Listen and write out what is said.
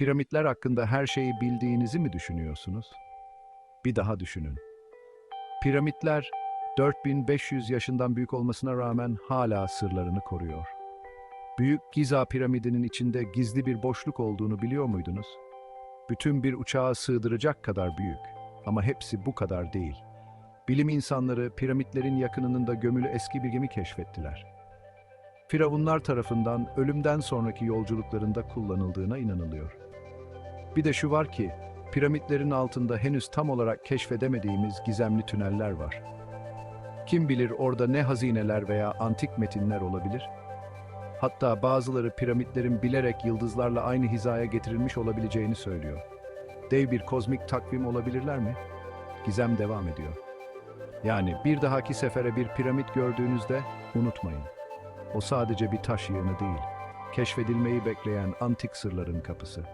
Piramitler hakkında her şeyi bildiğinizi mi düşünüyorsunuz? Bir daha düşünün. Piramitler 4500 yaşından büyük olmasına rağmen hala sırlarını koruyor. Büyük Giza piramidinin içinde gizli bir boşluk olduğunu biliyor muydunuz? Bütün bir uçağı sığdıracak kadar büyük ama hepsi bu kadar değil. Bilim insanları piramitlerin yakınında gömülü eski bir gemi keşfettiler. Firavunlar tarafından ölümden sonraki yolculuklarında kullanıldığına inanılıyor. Bir de şu var ki, piramitlerin altında henüz tam olarak keşfedemediğimiz gizemli tüneller var. Kim bilir orada ne hazineler veya antik metinler olabilir? Hatta bazıları piramitlerin bilerek yıldızlarla aynı hizaya getirilmiş olabileceğini söylüyor. Dev bir kozmik takvim olabilirler mi? Gizem devam ediyor. Yani bir dahaki sefere bir piramit gördüğünüzde unutmayın. O sadece bir taş yığını değil, keşfedilmeyi bekleyen antik sırların kapısı.